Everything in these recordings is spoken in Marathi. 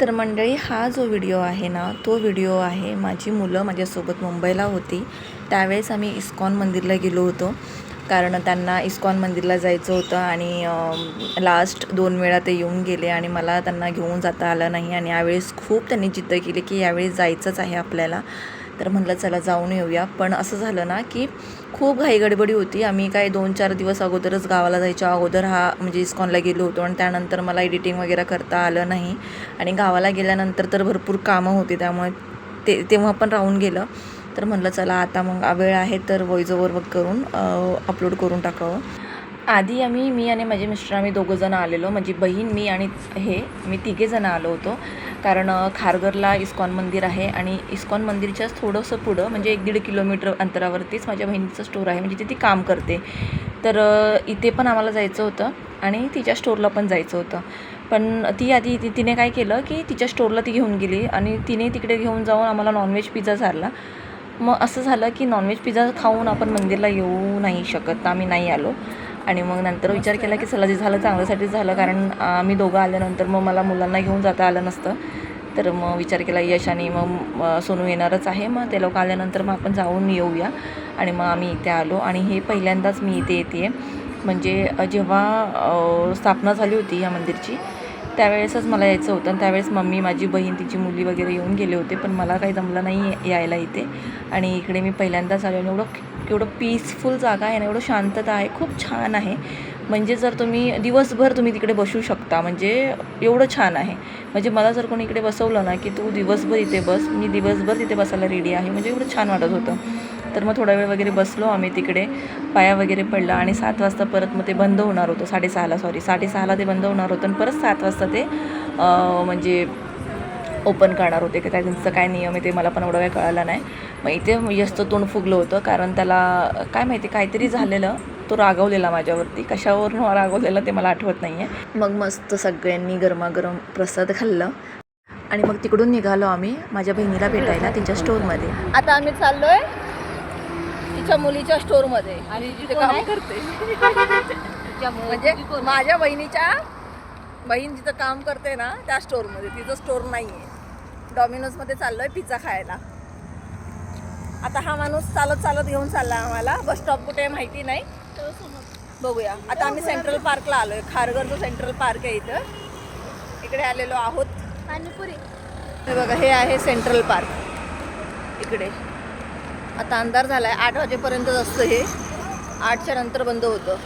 तर मंडळी हा जो व्हिडिओ आहे ना तो व्हिडिओ आहे माझी मुलं माझ्यासोबत मुंबईला होती. त्यावेळेस आम्ही इस्कॉन मंदिरला गेलो होतो. कारण त्यांना इस्कॉन मंदिरला जायचं होतं आणि लास्ट दोन वेळा ते येऊन गेले आणि मला त्यांना घेऊन जाता आलं नाही. आणि यावेळेस खूप त्यांनी जिद्द केली की यावेळेस जायचंच आहे आपल्याला. तर म्हणलं चला जाऊन येऊया. पण असं झालं ना की खूप घाईगडबडी होती. आम्ही काय दोन चार दिवस अगोदरच गावाला जायच्या अगोदर हा म्हणजे इस्कॉनला गेलो होतो आणि त्यानंतर मला एडिटिंग वगैरे करता आलं नाही. आणि गावाला गेल्यानंतर तर भरपूर कामं होती. त्यामुळे ते तेव्हा पण राहून गेलं. तर म्हणलं चला आता मग वेळ आहे तर वॉइस ओव्हर वर्क करून अपलोड करून टाकावं. आधी आम्ही मी आणि माझे मिस्टर आम्ही दोघंजणं आलेलो. माझी बहीण मी आणि हे मी तिघेजणं आलो होतो. कारण खारघरला इस्कॉन मंदिर आहे आणि इस्कॉन मंदिरच्याच थोडंसं पुढं म्हणजे एक दीड किलोमीटर अंतरावरतीच माझ्या बहिणीचं स्टोर आहे. म्हणजे तिथे ती काम करते. तर इथे पण आम्हाला जायचं होतं आणि तिच्या स्टोरला पण जायचं होतं. पण ती आधी ती तिने काय केलं की तिच्या स्टोरला ती घेऊन गेली आणि तिने तिकडे घेऊन जाऊन आम्हाला नॉनव्हेज पिझ्झा झाला मग असं झालं की नॉनव्हेज पिझ्झा खाऊन आपण मंदिरला येऊ नाही शकत. आम्ही नाही आलो. आणि मग नंतर विचार केला की चला जे झालं चांगल्यासाठीच झालं. कारण आम्ही दोघं आल्यानंतर मग मला मुलांना घेऊन जाता आलं नसतं. तर मग विचार केला यश आणि मग सोनू येणारच आहे. मग ते लोक आल्यानंतर मग आपण जाऊन येऊया. आणि मग आम्ही इथे आलो. आणि हे पहिल्यांदाच मी इथे येते. म्हणजे जेव्हा स्थापना झाली होती या मंदिरची त्यावेळेसच मला यायचं होतं. आणि त्यावेळेस मम्मी माझी बहीण तिची मुली वगैरे येऊन गेले होते. पण मला काही जमलं नाही यायला इथे. आणि इकडे मी पहिल्यांदाच आलो आणि एवढं एवढं पीसफुल जागा आहे ना एवढं शांतता आहे खूप छान आहे. म्हणजे जर तुम्ही दिवसभर तुम्ही तिकडे बसू शकता म्हणजे एवढं छान आहे. म्हणजे मला जर कोणी इकडे बसवलं ना की तू दिवसभर इथे बस मी दिवसभर तिथे बसायला रेडी आहे म्हणजे एवढं छान वाटत होतं. तर मग थोडा वेळ वगैरे बसलो आम्ही तिकडे पाया वगैरे पडला आणि सात वाजता परत मग ते बंद होणार होतं साडेसहाला सॉरी साडेसहाला ते बंद होणार होतं आणि परत सात वाजता ते म्हणजे ओपन करणार होते की त्यांचं काय नियम आहे ते मला पण एवढं काही कळालं नाही. मग इथे जास्त तोंड फुगलं होतं कारण त्याला काय माहिती काहीतरी झालेलं तो रागवलेला माझ्यावरती. कशावरून रागवलेला ते मला आठवत नाही आहे मग मस्त सगळ्यांनी गरमागरम प्रसाद खाल्लं. आणि मग तिकडून निघालो आम्ही माझ्या बहिणीला भेटायला तिच्या स्टोरमध्ये. आता आम्ही चाललोय तिच्या मुलीच्या स्टोरमध्ये आणि तिथे काम करते. म्हणजे माझ्या बहिणीच्या बहीण जिथं काम करते ना त्या स्टोरमध्ये तिचं स्टोर नाहीये. डॉमिनोजमध्ये चाललोय पिझ्झा खायला. आता हा माणूस चालत चालत घेऊन चालला आम्हाला. बस स्टॉप कुठे आहे माहिती नाही. बघूया. आता आम्ही सेंट्रल पार्कला आलोय. खारघरचं सेंट्रल पार्क आहे इथं. इकडे आलेलो आहोत. पाणीपुरी. हे बघा हे आहे सेंट्रल पार्क इकडे. आता अंधार झालाय. आठ वाजेपर्यंतच असतं हे. आठच्या नंतर बंद होतं.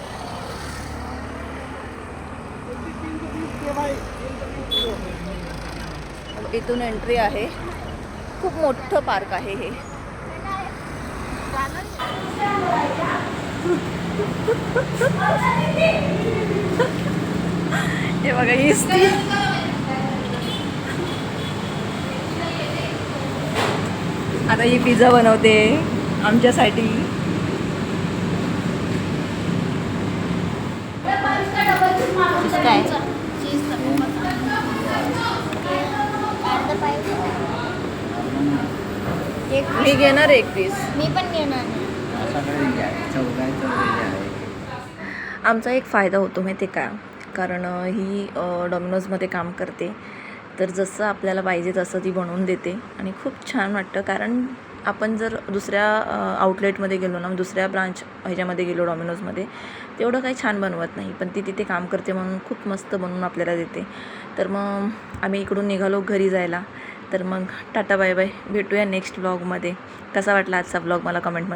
इथून एंट्री आहे. खूप मोठं पार्क आहे हे. हे बघा हीच ती आता ही पिझ्झा बनवते आमच्यासाठी. काय? मी घेणार एक पीस मी पण घेणार. आमचा एक फायदा होतो माहिती का? कारण ही डॉमिनोजमध्ये काम करते. तर जसं आपल्याला पाहिजे तसं ती बनवून देते. आणि खूप छान वाटतं. कारण आपण जर दुसऱ्या आउटलेटमध्ये गेलो ना दुसऱ्या ब्रांच ह्याच्यामध्ये गेलो डॉमिनोजमध्ये तेवढं काही छान बनवत नाही. पण ती तिथे काम करते म्हणून खूप मस्त बनवून आपल्याला देते. तर मग आम्ही इकडून निघालो घरी जायला. तर मग टाटा बाय बाय. भेटूया नेक्स्ट ब्लॉगमध्ये कसा वाटला आजचा ब्लॉग मला कमेंटमध्ये